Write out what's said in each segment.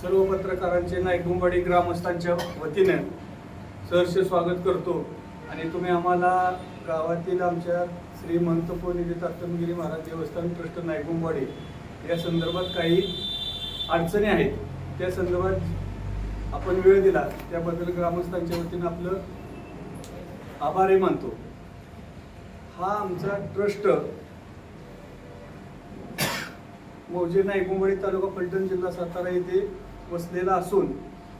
सर्व पत्रकारांचे नायकुंबाडी ग्रामस्थांच्या वतीने सहर्ष स्वागत करतो. आणि तुम्ही आम्हाला गावातील आमच्या श्री मंतपोनिधी दत्तमगिरी महाराज देवस्थान ट्रस्ट नायकुंबाडी या संदर्भात काही अडचणी आहेत. त्या संदर्भात आपण वेळ दिला त्याबद्दल ग्रामस्थांच्या वतीनं आपलं आभारही मानतो. हा आमचा ट्रस्ट मौजे नायकुंबाडी तालुका फलटण जिल्हा सातारा येथे वसलेला असून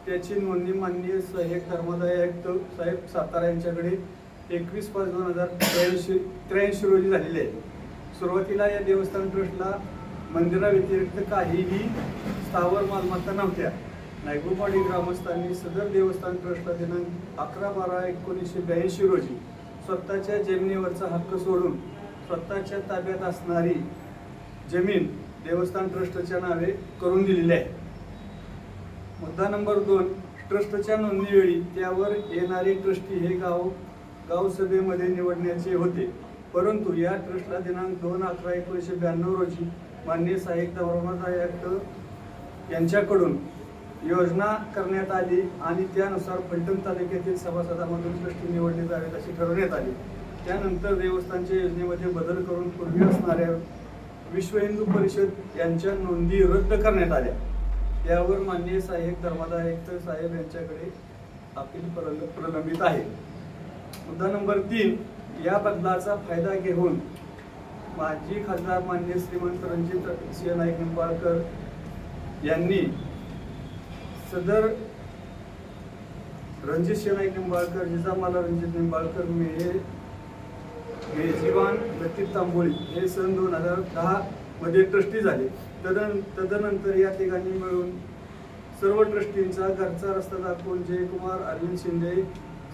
त्याची नोंदणी माननीय सहाय्यक धर्मदाय आयुक्त साहेब सातारा यांच्याकडे एकवीस पाच दोन हजार त्र्याऐंशी त्र्याऐंशी रोजी झालेली आहे. सुरुवातीला या देवस्थान ट्रस्टला मंदिराव्यतिरिक्त काहीही स्थावर मालमत्ता नव्हत्या. नायकुंबवाडी ग्रामस्थांनी सदर देवस्थान ट्रस्टला दिनांक अकरा बारा एकोणीसशे ब्याऐंशी रोजी स्वतःच्या जमिनीवरचा हक्क सोडून स्वतःच्या ताब्यात असणारी जमीन देवस्थान ट्रस्टच्या नावे करून दिलेली आहे. मुद्दा नंबर दोन ट्रस्टच्या नोंदणीवेळी त्यावर येणारे ट्रस्टी हे गाव गावसभेमध्ये निवडण्याचे होते. परंतु या ट्रस्टला दिनांक दोन अकरा एकोणीसशे ब्याण्णव रोजी मान्य साहित्य धर्मादाय यांच्याकडून योजना करण्यात आली आणि त्यानुसार फलटण तालुक्यातील सभासदांमधून ट्रस्टी निवडले जावेत अशी ठरवण्यात आली. त्यानंतर देवस्थानच्या योजनेमध्ये बदल करून पूर्वी असणाऱ्या विश्व हिंदू परिषद यांच्या नोंदी रद्द करण्यात आल्या. यावर माननीय सहाय्यक धर्मादा आयुक्त साहेब यांच्याकडे अपील प्रल- प्रलंबित आहे. मुद्दा नंबर तीन या बदलाचा फायदा घेऊन माजी खासदार मान्य श्रीमंत रणजित सिंह नाईक निंबाळकर यांनी सदर रणजित सिंह नाईक निंबाळकर जिजामाला रणजित निंबाळकर मेहे मेजीवान लतीफ तांबोळी हे सन दोन हजार दहा मध्ये ट्रस्टी झाले. तदन तदनंतर या ठिकाणी मिळून सर्व ट्रस्टींचा घरचा रस्ता दाखवून जयकुमार अरविंद शिंदे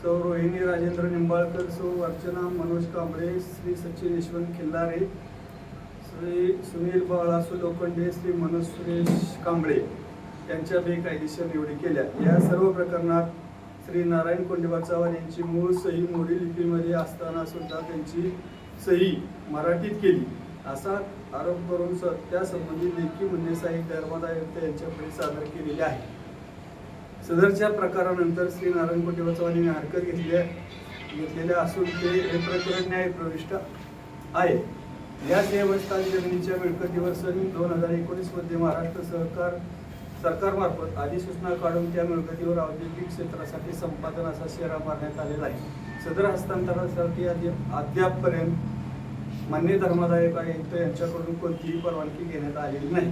सौ रोहिणी राजेंद्र निंबाळकर सौ अर्चना मनोज कांबळे श्री सचिन यशवंत खिल्लारे श्री सुनील बाळासू लोखंडे श्री मनोज सुरेश कांबळे यांच्या बेकायदेशीर निवडी केल्या. या सर्व प्रकरणात श्री नारायण कोंडेबा चव्हाण यांची मूळ सही मोडी लिपीमध्ये असताना सुद्धा त्यांची सही मराठीत केली. असा आरोप करून सर त्यासंबंधी लेखी म्हणणे साहित्य आयुक्त यांच्याकडे सादर केलेले आहे. सदरच्या प्रकारानंतर श्री नारायण कोटेबा चव्हाण हरकत घेतल्या घेतलेल्या असून ते हे प्रकरण न्यायप्रविष्ट आहे. या देवस्थान जमिनीच्या मिळकतीवर सन दोन हजार एकोणीसमध्ये महाराष्ट्र सहकार सरकारमार्फत अधिसूचना काढून त्या मिळकतीवर औद्योगिक क्षेत्रासाठी संपादन असा शेरा मारण्यात आलेला आहे. सदर हस्तांतरणासाठी अद्या- अद्यापपर्यंत मान्य धर्मादायक आयुक्त यांच्याकडून कोणतीही परवानगी घेण्यात आलेली नाही.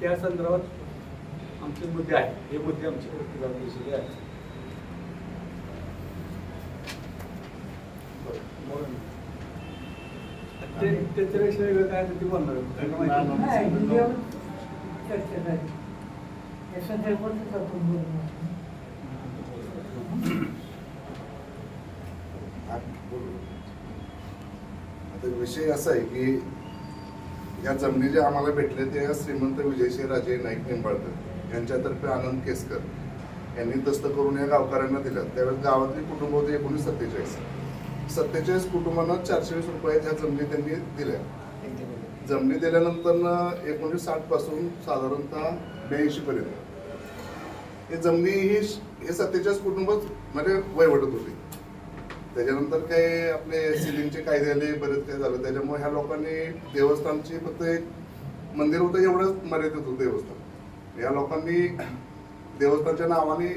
त्या संदर्भात आमचे मुद्दे आहेत. हे मुद्दे आमचे प्रतिभागिरीचे आहेत. ते त्याच्यापेक्षा वेगळं काय ते बोलणार. दुनियावर चर्चा झाली. या संदर्भातच आपण बोलणार तर विषय असा आहे की या जमिनी जे आम्हाला भेटले ते श्रीमंत विजयश्री राजे नाईक निंबाळकर यांच्यातर्फे आनंद केसकर यांनी दस्त करून या गावकऱ्यांना दिल्या त्यावेळेस गावातली कुटुंब होते एकोणीस सत्तेचाळीस. सत्तेचाळीस कुटुंबांना चारशे वीस रुपये ह्या जमिनी त्यांनी दिल्या. जमिनी दिल्यानंतर एकोणीसशे साठपासून साधारणतः ब्याऐंशी पर्यंत. हे जमिनी ही हे सत्तेचाळीस कुटुंबच म्हणजे वयवटत होते. त्याच्यानंतर काही आपले सिलिंगचे कायदे आले बरेच काही झालं. त्याच्यामुळे ह्या लोकांनी देवस्थानची फक्त एक मंदिर होतं एवढंच मर्यादित होतं देवस्थान. या लोकांनी देवस्थानच्या नावाने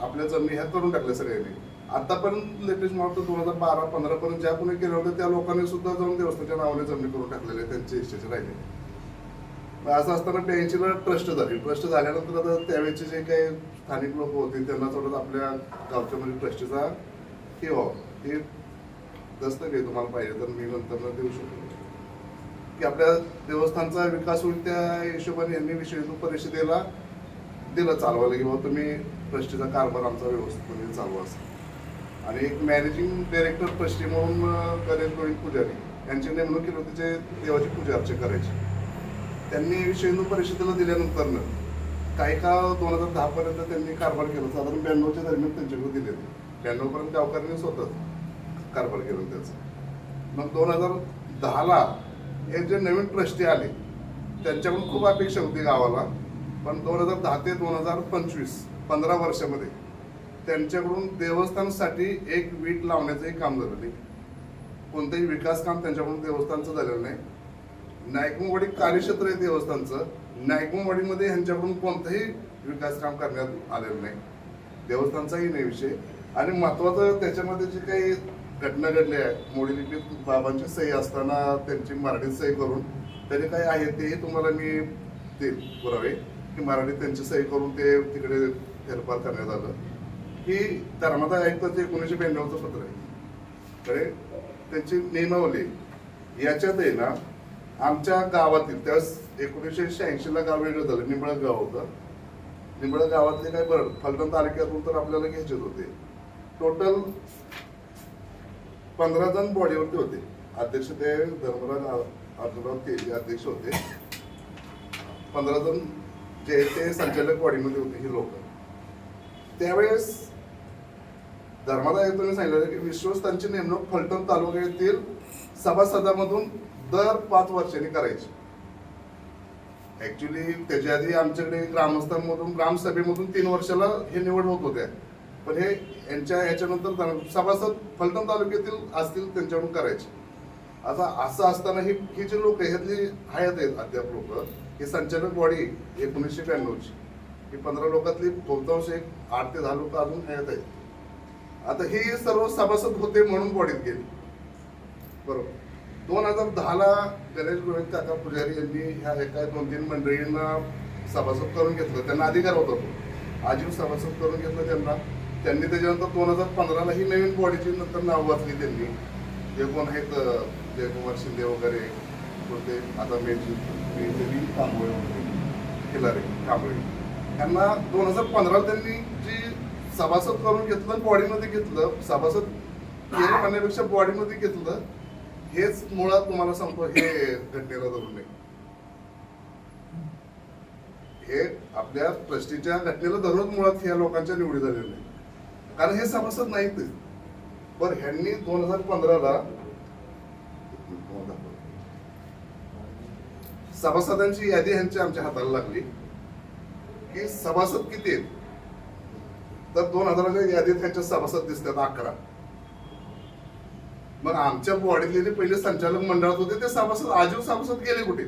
आपल्या जमिनी ह्या करून टाकल्या सगळ्यांनी. आतापर्यंत लेटेस्ट मला दोन हजार बारा पंधरा पर्यंत ज्या कोणी केलं होतं त्या लोकांनी सुद्धा जाऊन देवस्थानच्या नावाने जमिनी करून टाकलेले त्यांचे इच्छेचे राहिले. असं असताना ब्याऐंशीला ट्रस्ट झाली. ट्रस्ट झाल्यानंतर आता त्यावेळेचे जे काही स्थानिक लोक होते त्यांना थोडं आपल्या गावच्या म्हणजे ट्रस्टचा हे व्हावं. हे दस्तक आहे तुम्हाला पाहिजे तर मी नंतर देऊ शकतो. की आपल्या देवस्थानचा विकास होईल त्या हिशोबाने यांनी विषय परिषदेला दिलं चालवायला की तुम्ही ट्रस्टीचा कारभार आमचा व्यवस्थितपणे चालवा असेल. आणि एक मॅनेजिंग डायरेक्टर ट्रस्टी म्हणून करेल गोविंद पुजारी. यांची नेमणूक केली होती जे देवाची पूजा अर्चा करायची. त्यांनी विश्व परिषदेला दिल्यानंतर काही काळ दोन हजार दहापर्यंत त्यांनी कारभार केला. साधारण ब्याण्णवच्या दरम्यान त्यांच्याकडे दिले होते पर्यंत गावकऱ्यांनी स्वतःच कारभार केला त्याचा. मग दोन हजार दहाला हे जे नवीन ट्रस्टी आले त्यांच्याकडून खूप अपेक्षा होती गावाला. पण दोन हजार दहा ते दोन हजार पंचवीस पंधरा वर्षामध्ये त्यांच्याकडून देवस्थानसाठी एक वीट लावण्याचंही काम झालं नाही. कोणतंही विकास काम त्यांच्याकडून देवस्थानचं झालेलं नाही. नायकमवाडी कार्यक्षेत्र आहे देवस्थानचं. नायकमवाडीमध्ये ह्यांच्याकडून कोणतंही विकास काम करण्यात आलेलं नाही. देवस्थानचाही नाही विषय. आणि महत्वाचं त्याच्यामध्ये जे काही घटना घडल्या आहेत मोडी लिपीत बाबांची सही असताना त्यांची मराठीत सही करून त्याने काय आहे तेही तुम्हाला मी देईल पुरावे की मराठीत त्यांची सही करून ते तिकडे फेरफार करण्यात आलं. ही धर्मादाय आयुक्ताचं एकोणीसशे ब्याण्णवचं पत्र आहे. कडे त्यांची नियमावली. याच्यात आहे ना आमच्या गावातील त्यावेळेस एकोणीसशे शहाऐंशीला गाव वेगळं झालं निंबळ गाव होतं. निंबळ गावातले काय बरं फलटण तालुक्यातून तर आपल्याला घ्यायचेच होते. टोटल पंधरा जण बॉडीवरती होते. अध्यक्ष ते धर्मराज अर्जुनराव तेली अध्यक्ष होते. पंधरा जण जे ते संचालक बॉडीमध्ये होते हे लोक. त्यावेळेस धर्मादाय आयुक्तांनी सांगितलं की विश्वस्तांची नेमणूक फलटण तालुक्यातील सभासदामधून दर पाच वर्षांनी करायची. ऍक्च्युली त्याच्या आधी आमच्याकडे ग्रामस्थांमधून ग्रामसभेमधून तीन वर्षाला हे निवड होत होत्या. पण हे यांच्या ह्याच्यानंतर सभासद फलटण तालुक्यातील असतील त्यांच्याकडून करायचे. आता असं असताना ही ही जी लोक ह्यातली आहेत आहेत अद्याप लोक ही संचालक बॉडी एकोणीसशे ब्याण्णवची. ही पंधरा लोकातली बहुतांश एक आठ ते दहा लोक अजून हयात आहेत. आता हे सर्व सभासद होते म्हणून बॉडीत गेले. बरोबर. दोन हजार दहाला गणेश गोविंद काका पुजारी यांनी ह्या एका दोन तीन मंडळींना सभासद करून घेतलं. त्यांना अधिकार होता तो. आजीव सभासद करून घेतलं त्यांना. त्यांनी त्याच्यानंतर दोन हजार पंधराला ही नवीन बॉडीची नंतर नाव वाचली त्यांनी. जे कोण आहेत जयकुमार शिंदे वगैरे कोणते आता मेजी मेजरी कांबळे वगैरे खिलारे कांबळे. त्यांना दोन हजार पंधरा त्यांनी जी सभासद करून घेतलं बॉडीमध्ये घेतलं सभासद केलं म्हणण्यापेक्षा बॉडीमध्ये घेतलं हेच मुळात तुम्हाला सांगतो हे घटनेला धरून नये हे आपल्या ट्रस्टीच्या घटनेला धरूनच मुळात ह्या लोकांच्या निवडी झालेल्या नाही कारण हे सभासद नाहीत पण ह्यांनी दोन हजार पंधराला सभासदांची यादी ह्यांची आमच्या हाताला लागली. की सभासद किती आहेत? तर दोन हजाराच्या यादीत ह्यांच्या सभासद दिसतात अकरा. मग आमच्या बॉडीतले पहिले संचालक मंडळात होते ते सभासद आजीव सभासद गेले कुठे?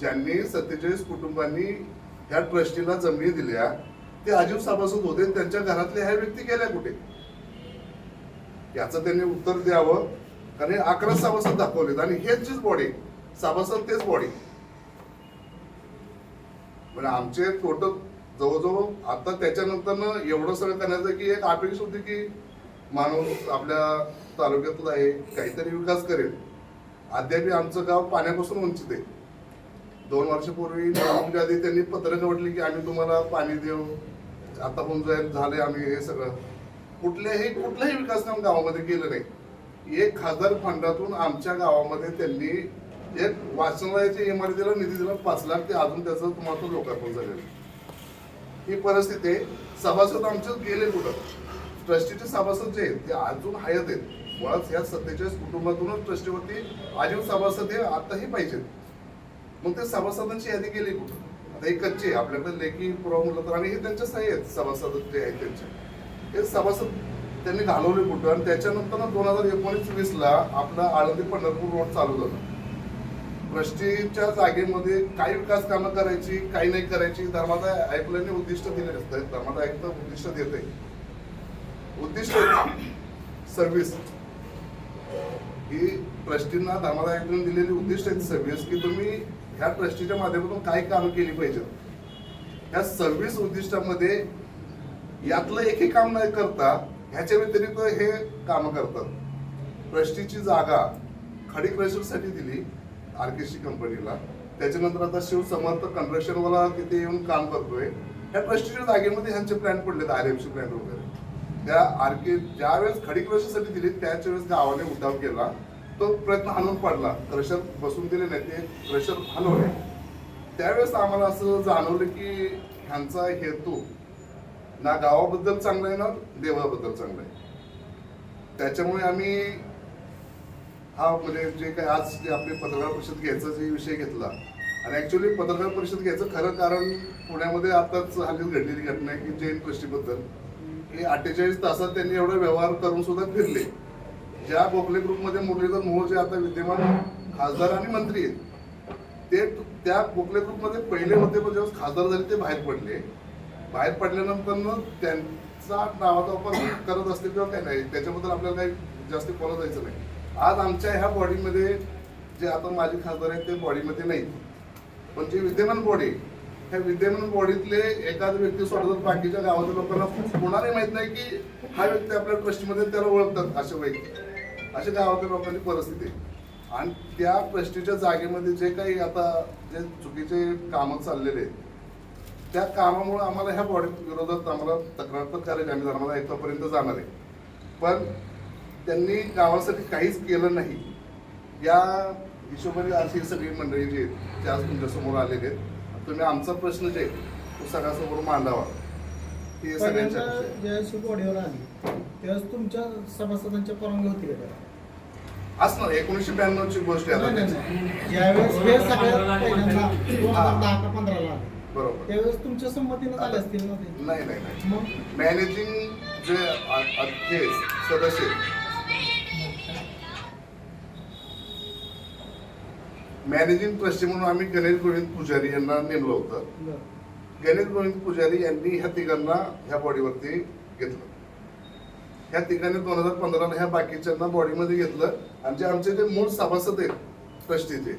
ज्यांनी सत्तेचाळीस कुटुंबांनी ह्या ट्रस्टीला जमिनी दिल्या ते आजीव सभासद होते त्यांच्या घरातल्या ह्या व्यक्ती गेल्या कुठे? याचं त्यांनी उत्तर द्यावं. कारण अकरा सभासद दाखवलेत. आणि हेच जीच बॉडी सभासद तेच बॉडी म्हणजे आमचे टोटल जवळजवळ आता त्याच्यानंतर एवढं सगळं करण्याचं की एक अपेक्षा होती की माणूस आपल्या तालुक्यातला आहे काहीतरी विकास करेल. अद्याप आमचं गाव पाण्यापासून वंचित आहे. दोन वर्षापूर्वी निवडणुकीच्या आधी त्यांनी पत्रकं निवडली की आम्ही तुम्हाला पाणी देऊ. आता पण जाईल झाले आम्ही हे सगळं. कुठल्याही कुठलंही विकास काम गावामध्ये केलं नाही. एक खासदार फंडातून आमच्या गावामध्ये त्यांनी एक वाचनालयाच्या इमारतीला निधी दिला पाच लाख ते अजून त्याचं तुम्हाला तो लोकार्पण झालेलं ही परिस्थिती सभासद आमचे गेले कुठं? ट्रस्टीचे सभासद जे आहेत ते अजून हयात आहेत. मुळात ह्या सत्तेचाळीस कुटुंबातूनच ट्रस्टीवरती आजीव सभासद हे आताही पाहिजेत. मग ते सभासदांची यादी गेली कुठं? आता हे कच्चे आहे. आपल्याकडे लेखी पुरावा म्हटलं तर आणि हे त्यांच्या सही आहेत सभासद जे आहेत त्यांचे. हे सभासद त्यांनी घालवले कुठं? आणि त्याच्यानंतर दोन हजार एकोणीस वीस ला आपला आळंदी पंढरपूर रोड चालू झाला. ट्रस्टीच्या जागेमध्ये काही विकास कामं करायची काही नाही करायची धर्मादाय ऐकल्याने उद्दिष्ट दिले असतात धर्मादाय आयुक्त उद्दिष्ट देते उद्दिष्ट सर्व्हिस ही ट्रस्टींना धर्मादाय ऐकून दिलेली उद्दिष्ट आहेत सर्व्हिस की तुम्ही ह्या ट्रस्टीच्या माध्यमातून काय कामं केली पाहिजेत ह्या सर्व्हिस उद्दिष्टामध्ये यातलं एकही काम नाही करता ह्याच्या व्यतिरिक्त हे काम करतात. ट्रस्टीची जागा खडी क्रशरसाठी दिली आरकेसी कंपनीला त्याच्यानंतर आता शिव समर्थ कन्स्ट्रक्शनवाला तिथे येऊन काम करतोय. ह्या ट्रस्टीच्या जागेमध्ये ह्यांचे प्लॅन पडलेत आर एमसी प्लॅन वगैरे. त्या आर्के ज्यावेळेस खडी क्रशरसाठी दिली त्याच वेळेस गावाने उठाव केला. तो प्रयत्न हाणून पडला. क्रशर बसून दिले नाही ते. क्रशर हलवले. त्यावेळेस आम्हाला असं जाणवलं की ह्यांचा हेतू ना गावाबद्दल चांगला आहे ना देवाबद्दल चांगला आहे. त्याच्यामुळे आम्ही हा म्हणजे जे काही आज जे आपले पत्रकार परिषद घ्यायचा जे विषय घेतला. आणि ऍक्च्युली पत्रकार परिषद घ्यायचं खरं कारण पुण्यामध्ये आताच हल्लीच घडलेली घटना आहे की जैन ट्रस्टीबद्दल. हे अठ्ठेचाळीस तासात त्यांनी एवढा व्यवहार करून सुद्धा फिरले. ज्या गोखले ग्रुपमध्ये मुरलीधर मोहोळ जे आता विद्यमान खासदार आणि मंत्री आहेत ते त्या गोखले ग्रुपमध्ये पहिले होते पण जेव्हा खासदार झाले ते बाहेर पडले. बाहेर पडल्यानंतर मग त्यांचा नावाचा वापर करत असतील किंवा काही नाही त्याच्याबद्दल आपल्याला काही जास्त बोलत जायचं नाही. आज आमच्या ह्या बॉडीमध्ये जे आता माझे खासदार आहेत ते बॉडीमध्ये नाहीत. पण जे विद्यमान बॉडी ह्या विद्यमान बॉडीतले एखाद व्यक्ती सोडतात बाकीच्या गावातील लोकांना कोणालाही माहीत नाही की हा व्यक्ती आपल्या ट्रस्टमध्ये त्याला ओळखतात अशा व्यक्ती अशा गावातील लोकांची परिस्थिती आहे. आणि त्या प्रश्नेच्या जागेमध्ये जे काही आता जे चुकीचे कामं चाललेले आहेत त्या कामामुळे आम्हाला ह्या बॉडी विरोधात आम्हाला तक्रार तर करायची आम्ही धर्माला आयुक्तापर्यंत जाणार आहे. पण त्यांनी गावासाठी काहीच केलं नाही. या हिशोबाने आज ही सगळी मंडळी जी आहेत ते आज तुमच्यासमोर आलेले आहेत. तुम्ही आमचा प्रश्न जे आहे, तो सगळ्यासमोर मांडावा. हे सगळ्यांच्या पहिल्यांदा अपेक्षा आहे. ज्यावेळेस बॉडीवर आली त्यावेळेस तुमच्या सभासदांच्या परवानगी होती का त्याला? असणार एकोणीसशे ब्याण्णव ची गोष्ट आहे आता नाही, त्याची. नाही. ज्यावेळेस हे सगळ्यात पहिल्यांदा दोन हजार दहा का पंधराला आले बरोबर त्यावेळेस तुमच्या संमतीनं झाले असतील ना ते नाही नाही नाही मग मॅनेजिंग जे सदस्य मॅनेजिंग ट्रस्टी म्हणून आम्ही गणेश गोविंद पुजारी यांना नेमलं होतं बरं. गणेश गोविंद पुजारी यांनी ह्या तिघांना ह्या बॉडीवरती घेतलं. ह्या तिघांनी दोन हजार पंधराला ह्या बाकीच्यांना बॉडीमध्ये घेतलं. आणि जे आमचे जे मूळ सभासद आहेत ट्रस्टीचे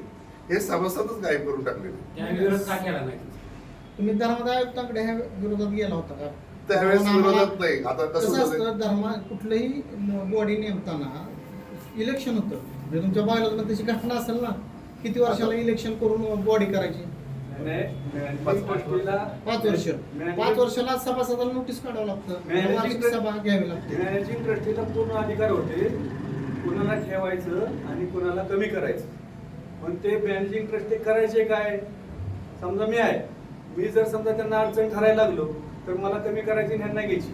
हे सभासदच गायब करून टाकलेले. तुम्ही धर्मदाय आयुक्तांकडे ह्या विरोधात गेला होता का? त्यावेळेस विरोधात नाही. आता कसं असतं धर्म कुठलंही बॉडी नेमताना इलेक्शन होतं. म्हणजे तुमच्या बायला तशी घटना असेल ना किती वर्षाला इलेक्शन करून बॉडी करायची? पाच वर्ष. पाच वर्षाला सभासदाला नोटीस काढावं लागतं. वार्षिक ट्रस्ट- सभा घ्यावी लागते. मॅनेजिंग ट्रस्टीला पूर्ण अधिकार होते. कुणाला ठेवायचं आणि कुणाला कमी करायचं. पण ते मॅनेजिंग ट्रस्टी करायचे काय? समजा मी आहे. मी जर समजा त्यांना अडचण करायला लागलो तर मला कमी करायची ह्यांना घ्यायची.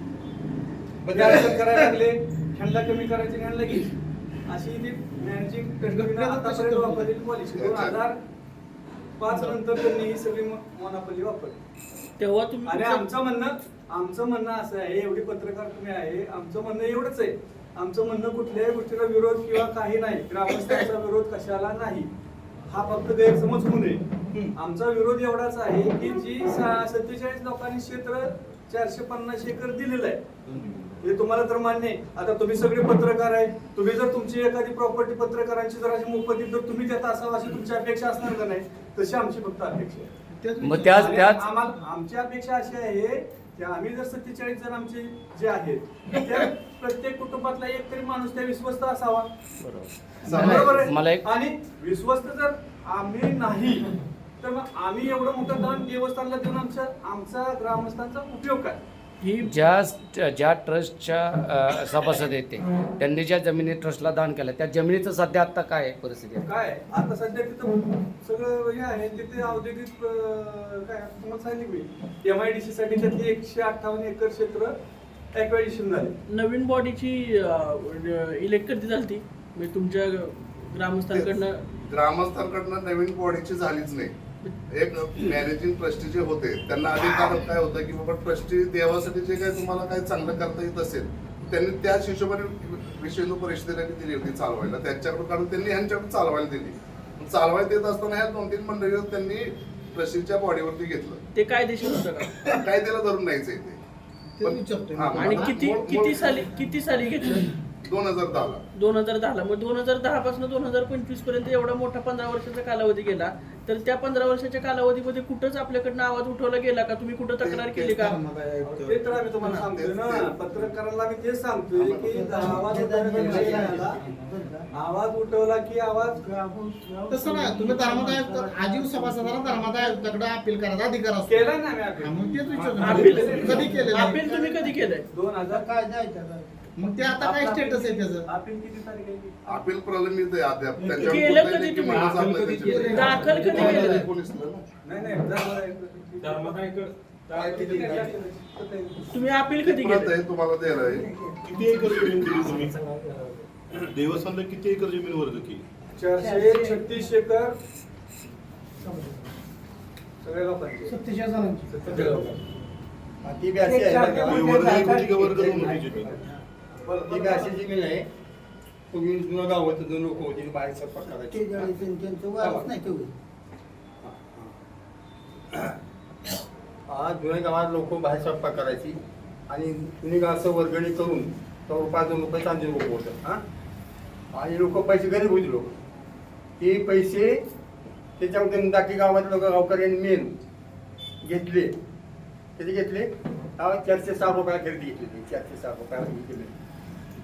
अडचण करायला लागले ह्यांना कमी करायची ह्यांना घ्यायची. अशी ती मॅनेजिंग आतापर्यंत वापरलेली पॉलिसी दोन हजार पाच नंतर त्यांनी ही सगळी मोनापल्ली वापरली. तेव्हा तुम्ही आणि आमचं म्हणणं आमचं म्हणणं असं आहे एवढी पत्रकार तुम्ही आहे आमचं म्हणणं एवढंच आहे. आमचं म्हणणं कुठल्याही गोष्टीला विरोध किंवा काही नाही. ग्रामस्थांचा विरोध कशाला नाही? हा फक्त गैरसमज होऊ नये. आमचा विरोध एवढाच आहे की जी सत्तेचाळीस लोकांनी क्षेत्र चारशे पन्नास एकर दिलेलं आहे. हे तुम्हाला तर मान्य आहे. आता तुम्ही सगळे पत्रकार आहे. तुम्ही जर तुमची एखादी प्रॉपर्टी पत्रकारांची जर अशी मोफतीत जर तुम्ही त्यात असावं अशी तुमची अपेक्षा असणार का नाही? तशी आमची फक्त अपेक्षा आहे. तेच मग त्याच आणि त्याच आम्हाला आमची अपेक्षा अशी आहे की आम्ही जर सत्तेचाळीस जण आमचे जे आहेत त्या प्रत्येक कुटुंबातला एक तरी माणूस त्या विश्वस्त असावा. बरोबर आहे? मला एक- आणि विश्वस्त जर आम्ही नाही तर मग आम्ही एवढं मोठं दान देवस्थानला देऊन आमच्या आमचा ग्रामस्थांचा उपयोग काय? ही ज्या ज्या ट्रस्टच्या सभासद आहेत ते त्यांनी ज्या जमिनी ट्रस्टला दान केलं त्या जमिनीचं सध्या आता काय आहे परिस्थिती? आहे? काय? आता सध्या तिथं सगळं हे आहे तिथे औद्योगिक काय तुम्हाला सांगितलं मी एम आय डी सी साठी त्यातली एकशे अठ्ठावन्न एकर क्षेत्र ऍक्वायडिशन झाले. नवीन बॉडीची इलेक्ट कधी झाली म्हणजे तुमच्या ग्रामस्थांकडनं? ग्रामस्थांकडनं नवीन बॉडीची झालीच नाही. एक मॅनेजिंग ट्रस्टी जे होते त्यांना अधिकार काय होतं की बाबा ट्रस्टी देवासाठी जे काही तुम्हाला काही चांगलं करता येत असेल त्यांनी त्याच हिशोबाने विश्व परिषदेला ती दिली होती चालवायला. त्यांच्याकडे काढून त्यांनी ह्यांच्याकडे चालवायला दिली. चालवायला देत असताना ह्या दोन तीन मंडळी त्यांनी ट्रस्टीच्या बॉडीवरती घेतलं. ते कायदेशीर होतं का? काय त्याला धरून ते. हा, मी. आणि मला- किती किती साली किती साली घेतलं? दोन हजार दहाला. दोन हजार दहाला. मग दोन हजार दहा पासून दोन हजार पंचवीसपर्यंत एवढा मोठा पंधरा वर्षाचा कालावधी गेला. तर त्या पंधरा वर्षाच्या कालावधीमध्ये कुठंच आपल्याकडनं आवाज उठवला गेला का? तुम्ही कुठं तक्रार केली का. ते तर आम्ही तुम्हाला सांगतोय ना. पत्रकारांना आम्ही तेच सांगतोय की आवाज उठवला आवाज उठवला की आवाज तसं नाही. तुम्ही धर्मदाय आयुक्त आजीव सभासदाला धर्मदाय आयुक्ताकडे अपील करायचा अधिकार असतो. केलाय ना आम्ही हा, अपील. मग तेच विचारतो. अपील कधी आहे? अपील तुम्ही कधी केलंय? दोन हजार मग ते आता काय स्टेटस आहे त्याचं? अपील किती तारीख आहे? अपील प्रलंबित आहे अद्याप. केलं कधी तुम्ही? कधी केलं? दाखल कधी केलं? एकोणीसला ना. नाही नाही धर्मदाय- तुम्ही अपील कधी परत केलं? आहे तुम्हाला द्यायला आहे. किती एकर जमीन दिली तुम्ही? देवस्थानला किती एकर जमीन वर्ग केली? चारशे छत्तीस एकर. सगळ्या लोकांचे. सत्तेचाळीस जणांची. ती बी अशी आहे? हे वर्ग का वर्ग दोन होती जमीन ती बी अशी जमीन आहे पूर्वी जुनं गाव होतं दोन लोक होती बाहेर स्वयंपाक करायचे. हा जुन्या गावात लोक बाहेर स्वयंपाक करायची. आणि जुनी गावाचं वर्गणी करून तो रुपया दोन रुपये चांदी लोक होतं. हा? आणि लोक पैसे गरीब होती लोक. ते पैसे त्याच्यामध्ये बाकी गावात लोक गावकऱ्यांनी मेन घेतले. किती घेतले? हा चारशे सहा रुपयाला खरेदी घेतली. चारशे सहा रुपयाला घेतली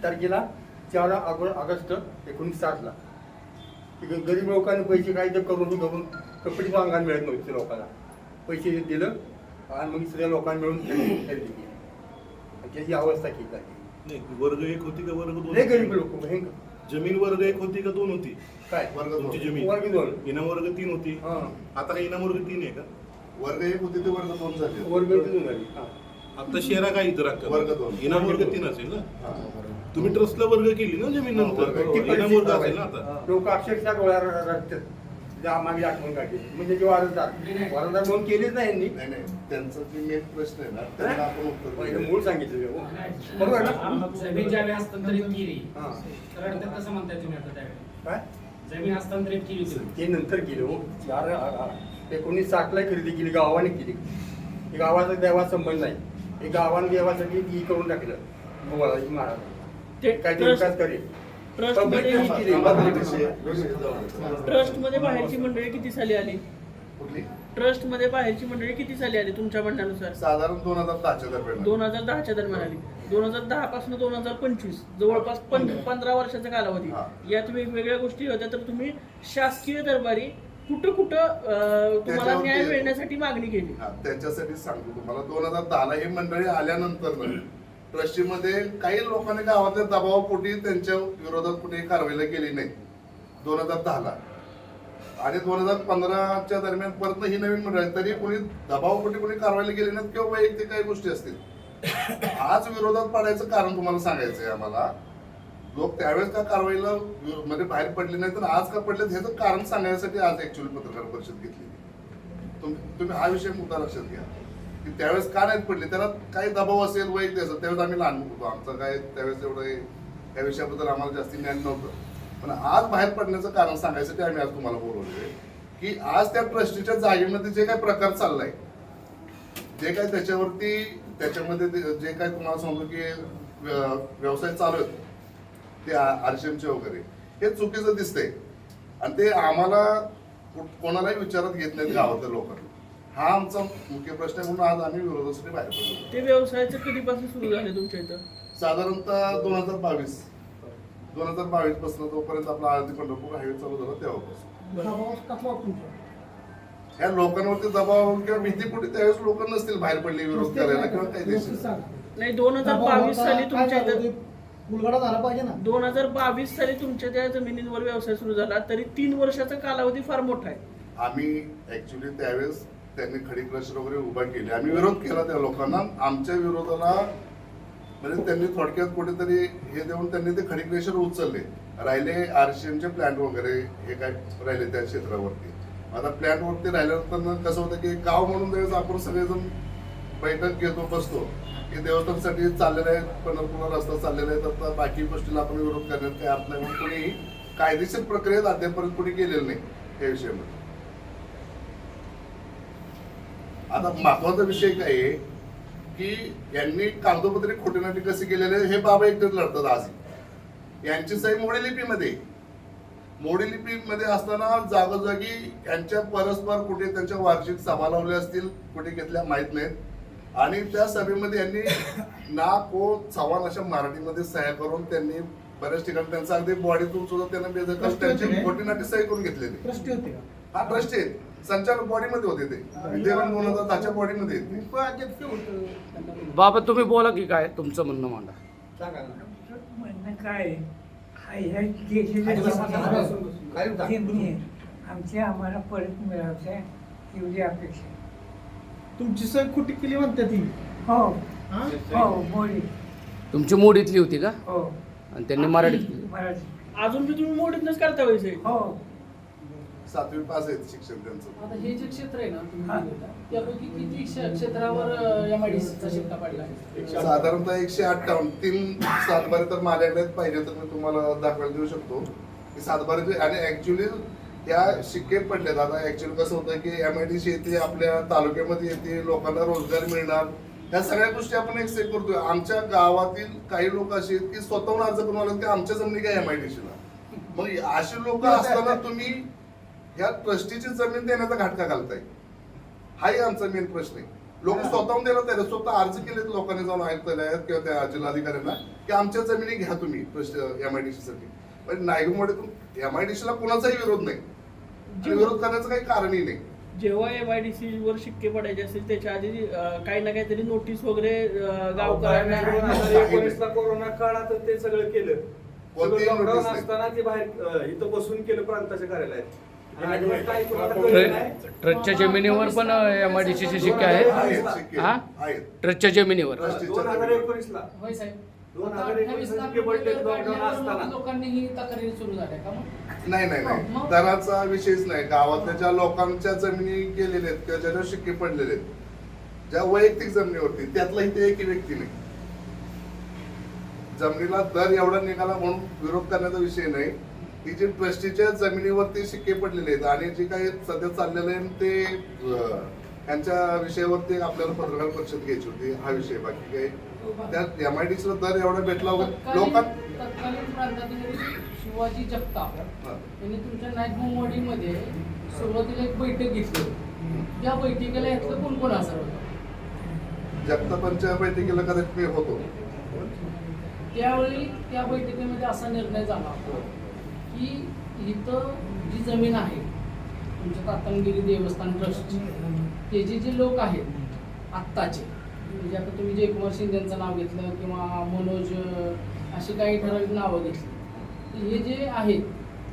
तारखेला चार ऑगस्ट ऑगस्ट एकोणीस साठला ग- गरीब लोकांनी पैसे काय ते करून करून कपडे वांगायला मिळत नव्हते लोकांना. पैसे दिलं आणि मग सगळ्या लोकांनी मिळून खरेदी केली. त्याची अवस्था केली नाही वर्ग एक होती का वर्ग लय गरीब दोन लोक भयंकर. जमीन वर्ग एक होती का दोन होती? काय? वर्ग दोन. तुमची जमीन. वर्ग दोन. इनाम वर्ग तीन होती. हा. आता काय इनाम वर्ग तीन आहे का? वर्ग एक होते ते वर्ग दोन झाले. वर्ग दोन झाली हा. आता शेरा काय इतर वर्ग दोन. इनाम वर्ग तीन असेल ना? हा. तुम्ही ट्रस्टला वर्ग केली ना जमीन हा, नंतर? इनाम वर्ग असेल ना परिस्थिती आता? लोक अक्षरशः डोळ्यावर रडतात. ज्या मागे आठवण काढली. म्हणजे जे वारंदार वारंदार म्हणून केलेच नाही यांनी. नाही नाही. त्यांचा जे मेन प्रश्न आहे ना त्यांना आपण उत्तर पहिलं दिलं. मूळ सांगितलं हो. बरोबर आहे ना? जमीन ज्यावेळी हस्तांतरित केली हा. तर कसं म्हणताय तुम्ही आता त्यावेळी? काय? जमीन हस्तांतरित केली तुम्ही. ते नंतर केलं हो. चार एकोणीस साठला खरेदी केली गावाने केली. हे गावाचा देवा संबंध नाही. हे गावाने देवासाठी ही करून टाकलं. गोवाला महाराज. ते काय ते ट्रस्ट विकास करेल. ट्रस्टमध्ये बाहेरची मंडळी किती साली आली? कुठली? ट्रस्टमध्ये बाहेरची मंडळी किती साली आली तुमच्या म्हणण्यानुसार? साधारण दोन हजार दहाच्या दरम्यान दोन हजार दहाच्या दरम्यान आली. दोन हजार दहा पासून दोन हजार पंचवीस जवळपास पंधरा वर्षाचा कालावधी. यात वेगवेगळ्या गोष्टी होत्या तर तुम्ही शासकीय दरबारी कुठं कुठं तुम्हाला न्याय मिळण्यासाठी मागणी केली? हा, त्याच्यासाठी सांगतो तुम्हाला. दोन हजार दहाला ही मंडळी आल्यानंतर ट्रस्टीमध्ये काही लोकांनी गावातल्या दबावापोटी त्यांच्या विरोधात कुठेही कारवाईला गेली नाही. दोन हजार दहाला. आणि दोन हजार पंधराच्या दरम्यान परत ही नवीन मंडळ तरी कोणी दबावापोटी कोणी कारवाईला गेली नाहीत किंवा वैयक्तिक काही गोष्टी असतील. आज विरोधात पडायचं कारण तुम्हाला सांगायचं आहे आम्हाला. लोक त्यावेळेस का कारवाईला म्हणजे बाहेर पडले नाही तर आज का पडले ह्याचं कारण सांगण्यासाठी आज ऍक्च्युअली पत्रकार परिषद घेतली तुम्ही हा विषय मुद्दा लक्षात घ्या. की त्यावेळेस का नाहीत पडले? त्याला काही दबाव असेल वैयक्तिक असेल त्यावेळेस आम्ही लहान होतो. आमचं काय त्यावेळेस एवढं हे- त्या विषयाबद्दल आम्हाला जास्ती ज्ञान नव्हतं. पण आज बाहेर पडण्याचं कारण सांगायसाठी आम्ही आज तुम्हाला बोलवलोय की आज त्या ट्रस्टीच्या जागेमध्ये जे काही प्रकार चाललाय जे काय त्याच्यावरती त्याच्यामध्ये जे काय तुम्हाला सांगतो की व्यवसाय चालू आहेत ते आरशेमचे वगैरे हे चुकीचं दिसतंय. आणि ते आम्हाला कोणालाही विचारात घेत नाहीत गावातल्या लोकांना. हा आमचा मुख्य प्रश्न आहे म्हणून आज आम्ही विरोधासाठी बाहेर पडलो. ते व्यवसायाचं कधीपासून सुरू झाले तुमच्या इथं? साधारणतः दोन हजार बावीस. दोन हजार बावीसपासून जोपर्यंत आपला आळंदी पंढरपूर हायवे चालू झाला तेव्हापासून. ह्या लोकांवरती दबाव किंवा भीतीपोटी त्यावेळेस लोक नसतील बाहेर पडले विरोध करायला किंवा काही सांगा. नाही दोन हजार बावीस साली तुमच्या झालं इथं झाला पाहिजे ना. दोन हजार बावीस साली तुमच्या त्या जमिनींवर व्यवसाय सुरू झाला तरी तीन वर्षाचा कालावधी फार मोठा आहे. आम्ही ऍक्च्युली त्यावेळेस त्यांनी खडी क्लस्टर वगैरे उभा केले. आम्ही विरोध केला त्या लोकांना. आमच्या विरोधाला म्हणजे त्यांनी थोडक्यात कुठेतरी हे देऊन त्यांनी ते खडी क्रशर उचलले. राहिले आरसीएमचे प्लॅन्ट वगैरे हे काय राहिले त्या क्षेत्रावरती. आता प्लॅन्टवरती वरती राहिल्यानंतर कसं होतं की गाव म्हणून त्यावेळेस आपण सगळेजण बैठक घेतो बसतो की देवस्थानसाठी चाललेलं आहे पंढरपूरला रस्ता चाललेला आहे तर बाकी गोष्टीला आपण विरोध करण्यात काही अर्थ नाही. कोणी कायदेशीर प्रक्रियेत अद्यापर्यंत कोणी गेलेलं नाही या विषयामध्ये. आता महत्त्वाचा विषय काय आहे की यांनी कागदोपत्री खोटेनाटी कसे केलेले हे बाबा एकटेच लढतात आज. यांची सही मोडी लिपीमध्ये. मोडी लिपीमध्ये असताना जागोजागी यांच्या परस्पर कुठे त्यांच्या वार्षिक सभा लावल्या असतील कुठे घेतल्या माहीत नाहीत. आणि त्या सभेमध्ये यांनी ना को चव्हाण अशा मराठीमध्ये सह्या करून त्यांनी बऱ्याच ठिकाणी त्यांचा अगदी बॉडीतून सुद्धा त्यांना बेदखल त्यांची खोटीनाटी सही करून घेतलेली. हा ट्रस्ट आहे संचालक बॉडीमध्ये होते ते. विद्यापीठ दोन हजार दहाच्या बॉडीमध्ये बाबा तुम्ही बोला की काय तुमचं म्हणणं मांडा. म्हणणं काय? हा आमचे आम्हाला परत मिळायच्या एवढी अपेक्षा. तुमची सही खोटी केली म्हणते ती. हो. हा? हो मोडी. तुमची मोडीतली होती का? हो. आणि त्यांनी मराठीत केली. मराठी अजून बी तुम्ही मोडीतनच करता वैसे हो. सातवी पास आहेत शिक्षण त्यांचं आता हे जे क्षेत्र आहे ना तुम्ही हा. बोलता, त्यापैकी किती क्ष- क्षेत्रावर एम आय डी सीचा शिक्का पडला आहे? साधारणतः एकशे अठ्ठावन्न तीन सातबारे तर माझ्याकडे पाहिजे तर मी तुम्हाला दाखवायला देऊ शकतो. की सातबारे आणि ऍक्च्युली या शिक्के पडलेत. आता ऍक्च्युली कसं होतं की एम आय डी सी येते आपल्या तालुक्यामध्ये येते लोकांना रोजगार मिळणार. ह्या सगळ्या गोष्टी आपण एक्सेप्ट करतोय. आमच्या गावातील काही लोक असे आहेत की स्वतःहून अर्ज करून आले की आमच्या जमिनी काय एम आय डी सीला मग अशी लोक असताना तुम्ही या ट्रस्टीची जमीन देण्याचा घाटका घालताय. हाही आमचा मेन प्रश्न आहे. लोक स्वतःहून देणार आहेत. स्वतः अर्ज केलेत लोकांनी जाऊन आयुक्तालयात किंवा त्या जिल्हाधिकाऱ्यांना की आमच्या जमिनी घ्या तुम्ही एम आय डी साठी. पण नायगुमध्ये एम आय डी ला कुणाचाही विरोध नाही. विरोध करण्याचं काही कारणही नाही. जेव्हा एम आय डी सी वर शिक्के पडायचे असतील त्याच्या आधी काही ना काहीतरी नोटीस वगैरे गावकऱ्यांना कोरोना काळात ते सगळं केलं. लॉकडाऊन. असताना ते बाहेर इथं बसून केलं प्रांताच्या कार्यालयात. ट्रस्टच्या जमिनीवर पण एम आय डी सीचे शिक्के आहेत. हा? आहेत ट्रस्टच्या जमिनीवर. ट्रस्टीच्या दोन हजार जमिनीवर. एकोणीसला. होय साहेब. दोन आता हजार 28 एकोणीसला ला शिक्के पडले बिल्डर लॉकडाऊन काढल्यावर असताना. लोकांनी ही तक्रारी सुरू झाल्या का मग? नाही नाही नाही? दराचा विषयच नाही. गावातल्या ज्या लोकांच्या जमिनी गेलेल्या आहेत किंवा ज्याच्यावर शिक्के पडलेले आहेत ज्या वैयक्तिक जमिनीवरती त्यातला इथे एक व्यक्ती नाही. जमिनीला दर एवढा निघाला म्हणून विरोध करण्याचा विषय नाही. की जे ट्रस्टीच्या जमिनीवरती शिक्के पडलेले आहेत. आणि जे काही सध्या चाललेलं आहे ते अं, यांच्या विषयावरती आपल्याला पत्रकार परिषद घ्यायची होती. हा विषय बाकी काही. त्यात एम आय डी दर एवढा भेटला वगैरे तत्कालीन लोकां तत्कालीन प्रांताधिकारी शिवाजी जगताप हा. यांनी तुमच्या नाईटमध्ये सुरुवातीला एक बैठक घेतली. होती. या बैठकीला यातलं कोण कोण हजर होतं? जगतापांच्या बैठकीला कदाचित मी होतो. त्यावेळी त्या बैठकीमध्ये असा निर्णय झाला. होता की इथं जी जमीन आहे तुमच्या तातंगिरी देवस्थान ट्रस्टची ते जे जे लोक आहेत आत्ताचे म्हणजे आता तुम्ही जयकुमार शिंदेचं नाव घेतलं किंवा मनोज अशी काही ठराविक नावं घेतली हे जे आहेत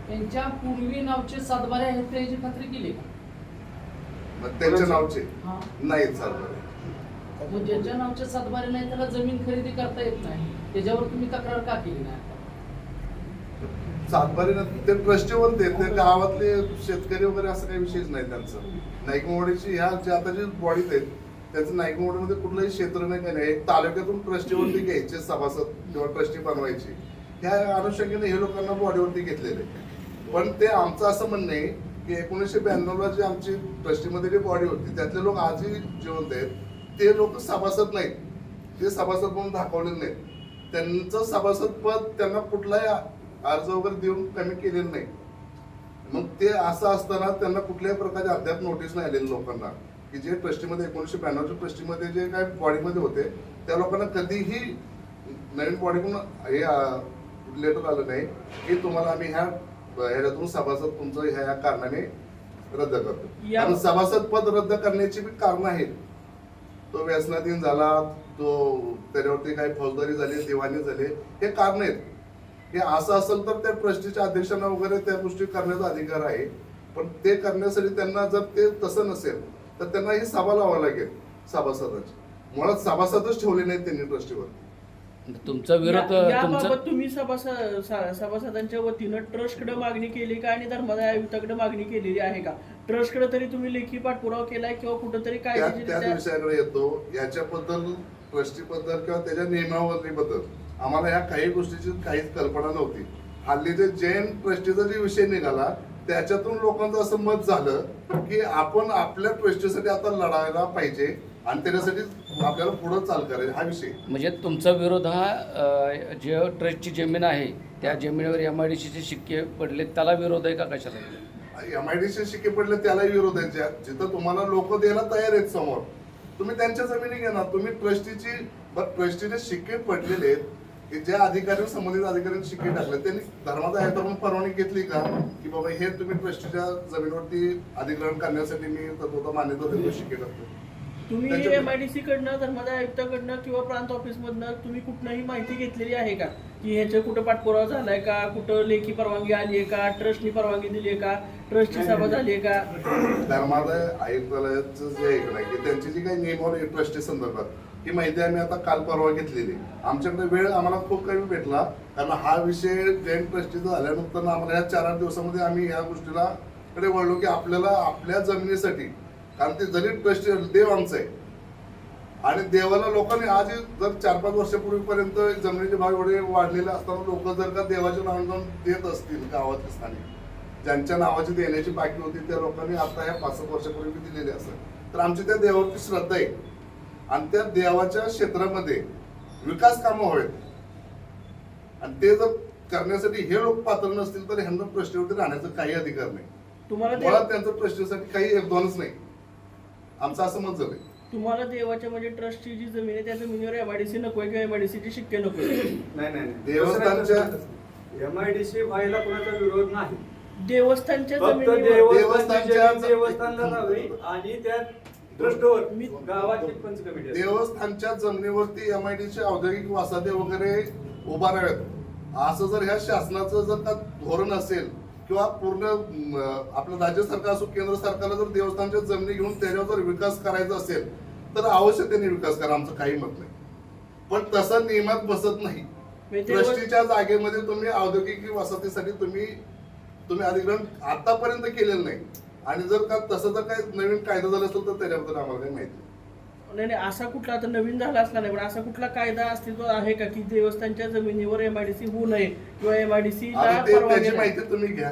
त्यांच्या पूर्वी नावचे सातबारे आहेत त्याची खात्री केली का? त्यांच्या नावचे? हा. नाहीत चालणार मग ज्याच्या नावचे सातबारे नाही त्याला जमीन खरेदी करता येत नाही. त्याच्यावर तुम्ही तक्रार का केली नाही? सातबारी ते ट्रस्टीवर देत ते गावातले शेतकरी वगैरे असं काही विषयच नाही त्यांचं. नाईकमोडीची ह्या जे आता जे बॉडीत आहेत त्याचं नाईकमोडीमध्ये कुठलंही क्षेत्र नाही काही नाही. एक तालुक्यातून ट्रस्टीवरती घ्यायचे सभासद किंवा ट्रस्टी बनवायची. ह्या अनुषंगाने हे लोकांना बॉडीवरती घेतलेले. पण ते आमचं असं म्हणणं आहे की एकोणीसशे ब्याण्णवला जी आमची ट्रस्टीमध्ये जी बॉडी होती त्यातले लोक आजही जिवंत आहेत. ते लोक सभासद नाहीत. ते सभासद म्हणून दाखवलेले नाहीत. त्यांचं सभासद पद त्यांना कुठलाही अर्ज वगैरे देऊन कमी केलेलं नाही. मग ते असं असताना त्यांना कुठल्याही प्रकारचे अद्याप नोटीस नाही आलेली लोकांना. की जे ट्रस्टीमध्ये एकोणीसशे ब्याण्णवच्या ट्रस्टीमध्ये जे काय बॉडीमध्ये होते त्या लोकांना कधीही नवीन बॉडीकडून हे लेटर आलं नाही की तुम्हाला आम्ही ह्या ह्याच्यातून सभासद तुमचं ह्या ह्या कारणाने रद्द करतो. या- आणि सभासद पद रद्द करण्याची बी कारण आहेत. तो व्यसनाधीन झाला तो त्याच्यावरती काही फौजदारी झाली दिवाणी झाले हे कारण आहेत. हे असं असेल तर त्या ट्रस्टीच्या अध्यक्षांना वगैरे त्या गोष्टी करण्याचा अधिकार आहे. पण ते करण्यासाठी त्यांना जर ते तसं नसेल तर त्यांना ही सभा लावावी लागेल सभासदाची. मुळात सभासदच ठेवले नाहीत त्यांनी ट्रस्टीवर तुमचा विरोध याबाबत तुम्ही सभासदांच्या वतीनं ट्रस्टकडे मागणी केली का आणि धर्मादाय आयुक्ताकडे मागणी केलेली आहे का? ट्रस्टकडे तरी तुम्ही लेखी पाठपुरावा केलाय किंवा कुठंतरी त्या त्याच विषयाकडे येतो. याच्याबद्दल ट्रस्टी बद्दल किंवा त्याच्या नियमावलीबद्दल. आम्हाला ह्या काही गोष्टीची काहीच कल्पना नव्हती. हल्ली जे जैन ट्रस्टीचा जे विषय निघाला त्याच्यातून लोकांचं असं मत झालं की आपण आपल्या ट्रस्टीसाठी आता लढायला पाहिजे आणि त्याच्यासाठी आपल्याला पुढे चाल करायची हा विषय. म्हणजे तुमचा विरोध हा जे ट्रस्टची जमीन आहे त्या जमिनीवर एम आय डी सीचे शिक्के पडले त्याला विरोध आहे का कशाला? एम आय डी सी शिक्के पडले त्यालाही विरोध आहे. जिथं तुम्हाला लोक द्यायला तयार आहेत समोर तुम्ही त्यांच्या जमिनी घेणार तुम्ही ट्रस्टीची ट्रस्टीचे शिक्के पडलेले आहेत. की ज्या अधिकारी संबंधित अधिकाऱ्यांनी शिक्के टाकले त्यांनी धर्माचा आयुक्ताकडून परवानगी घेतली का? की बाबा हे तुम्ही ट्रस्टीच्या जमिनीवरती अधिग्रहण करण्यासाठी मी तत्वता मान्यता देतो शिक्के टाकतो तुम्ही त्याच्या- एम आय डी सी कडनं धर्मादाय आयुक्ताकडनं किंवा प्रांत ऑफिस मधनं तुम्ही कुठनंही माहिती घेतलेली आहे का? की ह्याच्या कुठं पाठपुरावा झालाय का? कुठं लेखी परवानगी आली आहे का? ट्रस्टनी परवानगी दिली आहे का? ट्रस्टची सभा झाली आहे का? धर्मादाय आयुक्तालयाचं जे आहे का त्यांची जी काही नियमावली आहे ट्रस्टी संदर्भात ही माहिती आम्ही आता काल परवा घेतलेली. आमच्याकडे वेळ आम्हाला खूप कमी भेटला कारण हा विषय जैन ट्रस्टीचा झाल्यानंतर आम्हाला ह्या चार आठ दिवसामध्ये आम्ही या गोष्टीला कडे वळलो की आपल्याला आपल्या जमिनीसाठी कारण ते जरी ट्रस्ट देव आमचं आहे. आणि देवाला लोकांनी आज जर चार पाच वर्षापूर्वीपर्यंत जमिनीचे भाव एवढे वाढलेले असताना लोक जर का देवाच्या नावाने जाऊन देत असतील गावाच्या स्थानिक ज्यांच्या नावाची देण्याची बाकी होती त्या लोकांनी आता ह्या पाच सात वर्षापूर्वी दिलेली असेल तर आमची त्या देवावरती श्रद्धा आहे. आणि त्या देवाच्या क्षेत्रामध्ये विकास कामं व्हावेत आणि ते जर करण्यासाठी हे लोक पात्र नसतील तर ह्यांना प्रश्नावरती राहण्याचा काही अधिकार नाही. तुम्हाला मुळात त्यांचं प्रश्नासाठी काही योगदानच नाही. आमचं असं मत झालंय. तुम्हाला देवाच्या म्हणजे ट्रस्टची जी जमीन आहे त्या जमिनीवर एमआयडीसी नकोय किंवा एमआयडीसीची शिक्के नकोय? नाही नाही देवस्थानच्या- एम आय डी सी व्हायला कोणाचा विरोध नाही. देवस्थानच्या जमिनीवर. देवस्थानची देवस्थानच्या- देवस्थानला राहावी आणि त्या देवस्थानच्या जमिनीवरती एम आय चे औद्योगिक वसाहती वगैरे उभाराव्यात असं जर ह्या शासनाचं जर का धोरण असेल किंवा पूर्ण आपलं राज्य सरकार असो केंद्र सरकारला जर देवस्थानच्या जमिनी घेऊन त्याच्यावर जर विकास करायचा असेल तर अवश्य त्यांनी विकास करा आमचं काही मत नाही. पण तसं नियमात बसत नाही. ट्रस्टीच्या जागेमध्ये तुम्ही औद्योगिक वसाहतीसाठी तुम्ही तुम्ही अधिग्रहण आतापर्यंत केलेलं नाही. आणि जर का तसं जर काही नवीन कायदा झाला असेल तर त्याच्याबद्दल आम्हाला काही माहिती नाही. नाही नाही असा कुठला आता नवीन झाला असला नाही पण असा कुठला कायदा अस्तित्व आहे का की देवस्थानच्या जमिनीवर एमआयडीसी होऊ नये किंवा एमआयडीसी आता ते त्याची नाही? माहिती तुम्ही घ्या.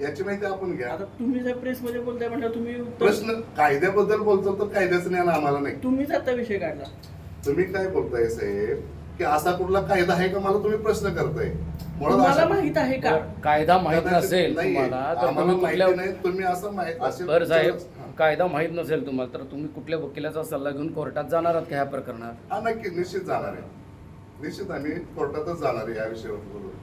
याची माहिती आपण घ्या. आता तुम्ही जर प्रेस मध्ये बोलताय म्हटलं तुम्ही उत्तर प्रश्न कायद्याबद्दल बोलतो तर कायद्याचं ज्ञान आम्हाला नाही. तुम्हीच आता विषय काढला. तुम्ही काय बोलताय साहेब? की असा कुठला कायदा आहे का? मला तुम्ही प्रश्न करताय. तुम्हाला माहीत आहे का? कायदा माहीत नसेल नाहीये. तुम्हाला तर आम्हाला तुम्ही माहिती कुठल्या नाही तुम्ही असं माहीत असेल बरं साहेब. कायदा माहीत नसेल तुम्हाला तर तुम्ही कुठल्या वकिलाचा सल्ला घेऊन कोर्टात जाणार आहात का ह्या प्रकरणात? हा नक्की निश्चित जाणार आहे. निश्चित आम्ही कोर्टातच जाणार आहे या विषयावर बोलून.